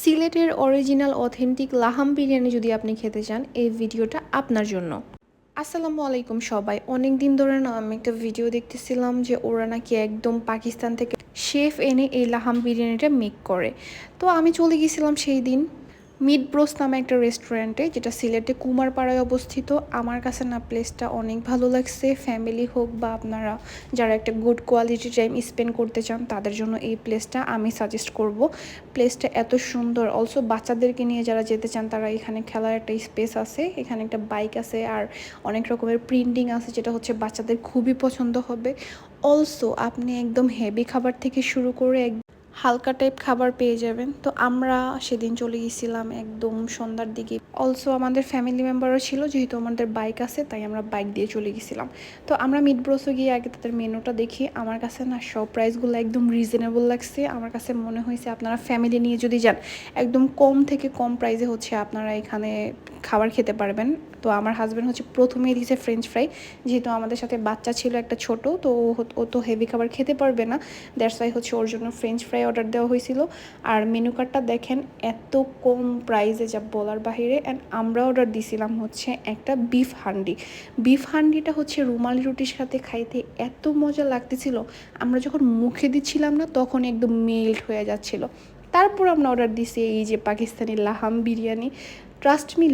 সিলেটের original, authentic লাহাম biryani যদি আপনি খেতে চান, এই ভিডিওটা আপনার জন্য। আসসালামু আলাইকুম সবাই। অনেক দিন ধরে না আমি একটা ভিডিও দেখতেছিলাম যে ওরা নাকি একদম পাকিস্তান থেকে শেফ এনে এই লাহাম বিরিয়ানিটা মেক করে। তো আমি চলে গেছিলাম সেই দিন। মিট ব্রোস নামে একটা রেস্টুরেন্টে যেটা সিলেটে কুমারপাড়ায় অবস্থিত। আমার কাছে না প্লেসটা অনেক ভালো লাগছে। ফ্যামিলি হোক বা আপনারা যারা একটা গুড কোয়ালিটি টাইম স্পেন্ড করতে চান, তাদের জন্য এই প্লেসটা আমি সাজেস্ট করব। প্লেসটা এত সুন্দর। অলসো বাচ্চাদেরকে নিয়ে যারা যেতে চান, তারা এখানে খেলার একটা স্পেস আছে। এখানে একটা বাইক আছে আর অনেক রকমের প্রিন্টিং আছে, যেটা হচ্ছে বাচ্চাদের খুবই পছন্দ হবে। অলসো আপনি একদম হেভি খাবার থেকে শুরু করে এক হালকা টাইপ খাবার পেয়ে যাবেন। তো আমরা সেদিন চলে গেছিলাম একদম সন্ধ্যার দিকে। অলসো আমাদের ফ্যামিলি মেম্বারও ছিল, যেহেতু আমাদের বাইক আছে, তাই আমরা বাইক দিয়ে চলে গেছিলাম। তো আমরা মিট ব্রোসে গিয়ে আগে তাদের মেনুটা দেখি। আমার কাছে না সব প্রাইসগুলো একদম রিজনেবল লাগছে। আমার কাছে মনে হয়েছে আপনারা ফ্যামিলি নিয়ে যদি যান, একদম কম থেকে কম প্রাইসে হচ্ছে আপনারা এখানে খাবার খেতে পারবেন। তো আমার হাজব্যান্ড হচ্ছে প্রথমেই দিয়েছে ফ্রেঞ্চ ফ্রাই যেহেতু আমাদের সাথে বাচ্চা ছিল একটা ছোট, তো ও তো হেভি খাবার খেতে পারবে না। দ্যাটস ওয়াই হচ্ছে ওর জন্য ফ্রেঞ্চ ফ্রাই অর্ডার দেওয়া হয়েছিল। আর মেনু কার্ডটা দেখেন, এত কম প্রাইসে যা বলার বাহিরে। অ্যান্ড আমরা অর্ডার দিছিলাম হচ্ছে একটা বিফ হান্ডি। বিফ হান্ডিটা হচ্ছে রুমালি রুটির সাথে খাইতে এত মজা লাগতেছিল। আমরা যখন মুখে দিচ্ছিলাম না, তখন একদম মেল্ট হয়ে যাচ্ছিল। তারপর আমরা অর্ডার দিছি এই যে পাকিস্তানি লাহাম বিরিয়ানি। ট্রাস্ট মি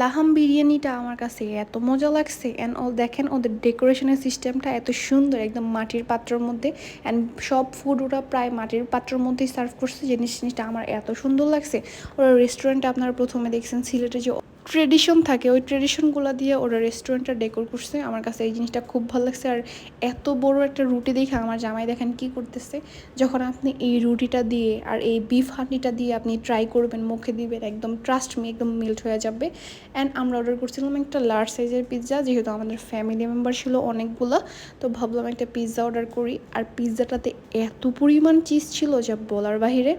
লাহাম বিরিয়ানিটা আমার কাছে এত মজা লাগছে অ্যান্ড অল দেখেন ওদের ডেকোরেশনের সিস্টেমটা এত সুন্দর, একদম মাটির পাত্রের মধ্যে অ্যান্ড সব ফুড ওরা প্রায় মাটির পাত্রের মধ্যেই সার্ভ করছে জিনিস জিনিসটা আমার এত সুন্দর লাগছে। ওরা রেস্টুরেন্টটা আপনারা প্রথমে দেখছেন সিলেটে যে ট্রেডিশন থাকে, ওই ট্রেডিশনগুলো দিয়ে ওরা রেস্টুরেন্টটা ডেকোর করছে। আমার কাছে এই জিনিসটা খুব ভালো লাগছে। আর এত বড় একটা রুটি দেখে আমার জামাই দেখেন কি করতেছে। যখন আপনি এই রুটিটা দিয়ে আর এই বিফ হাঁটিটা দিয়ে আপনি ট্রাই করবেন, মুখে দিবেন, একদম ট্রাস্ট মি একদম মিল্ট হয়ে যাবে। অ্যান্ড আমরা অর্ডার করছিলাম একটা লার্জ সাইজের পিৎজা যেহেতু আমাদের ফ্যামিলি মেম্বার ছিল অনেকগুলো, তো ভাবলাম একটা পিৎজা অর্ডার করি। আর পিৎজাটাতে এত পরিমাণ চিজ ছিল যা বলার বাহিরে।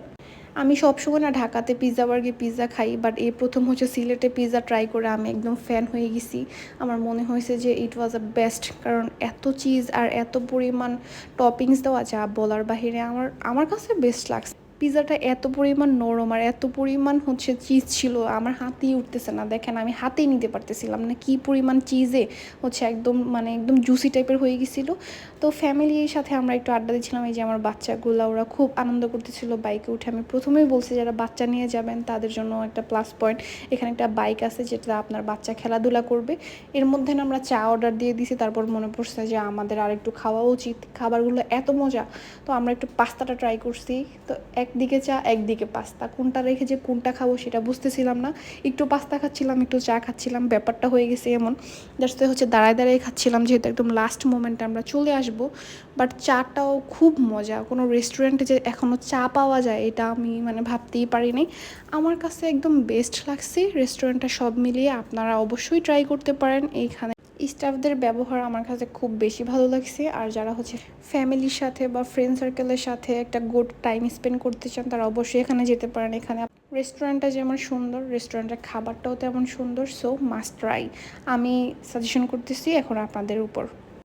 আমি সবসময় না ঢাকাতে পিৎজা বার্গে পিৎজা খাই বাট এই প্রথম হচ্ছে সিলেটে পিৎজা ট্রাই করে আমি একদম ফ্যান হয়ে গেছি। আমার মনে হয়েছে যে ইট ওয়াজ আ বেস্ট কারণ এত চিজ আর এত পরিমাণ টপিংস দেওয়া যা বলার বাহিরে আমার আমার কাছে বেস্ট লাগছে। পিৎজাটা এত পরিমাণ নরম আর এত পরিমাণ হচ্ছে চিজ ছিল, আমার হাতেই উঠতেছে না। দেখেন, আমি হাতেই নিতে পারতেছিলাম না কি পরিমাণ চিজে হচ্ছে একদম মানে একদম জুসি টাইপের হয়ে গেছিল। তো ফ্যামিলির সাথে আমরা একটু আড্ডা দিচ্ছিলাম এই যে আমার বাচ্চাগুলো, ওরা খুব আনন্দ করতেছিল বাইকে উঠে। আমি প্রথমেই বলছি, যারা বাচ্চা নিয়ে যাবেন, তাদের জন্য একটা প্লাস পয়েন্ট এখানে একটা বাইক আছে, যেটা আপনার বাচ্চা খেলাধুলা করবে। এর মধ্যে আমরা চা অর্ডার দিয়ে দিছি, তারপর মনে পড়ছে যে আমাদের আর একটু খাওয়া উচিত। খাবারগুলো এত মজা, তো আমরা একটু পাস্তাটা ট্রাই করছি। তো একদিকে চা, একদিকে পাস্তা। কোনটা রেখে যে কোনটা খাব সেটা বুঝতেছিলাম না। একটু পাস্তা খাচ্ছিলাম, একটু চা খাচ্ছিলাম, ব্যাপারটা হয়ে গেছে এমন। জাস্ট হচ্ছে দাঁড়ায় দাঁড়ায় খাচ্ছিলাম, যেহেতু একদম লাস্ট মোমেন্টে আমরা চলে আসব। বাট চাটাও খুব মজা। কোনো রেস্টুরেন্টে যে এখনও চা পাওয়া যায়, এটা আমি মানে ভাবতেই পারিনি। আমার কাছে একদম বেস্ট লাগছে রেস্টুরেন্টটা সব মিলিয়ে। আপনারা অবশ্যই ট্রাই করতে পারেন। এইখানে স্টাফদের ব্যবহার আমার কাছে খুব বেশি ভালো লাগছে। আর যারা হচ্ছে ফ্যামিলির সাথে বা ফ্রেন্ড সার্কেলের সাথে একটা গুড টাইম স্পেন্ড করতে চান, তারা অবশ্যই এখানে যেতে পারেন। এখানে রেস্টুরেন্টটা যেমন সুন্দর রেস্টুরেন্টের খাবারটাও তেমন সুন্দর সো মাস্ট ট্রাই আমি সাজেশন করতেছি এখন আপনাদের উপর।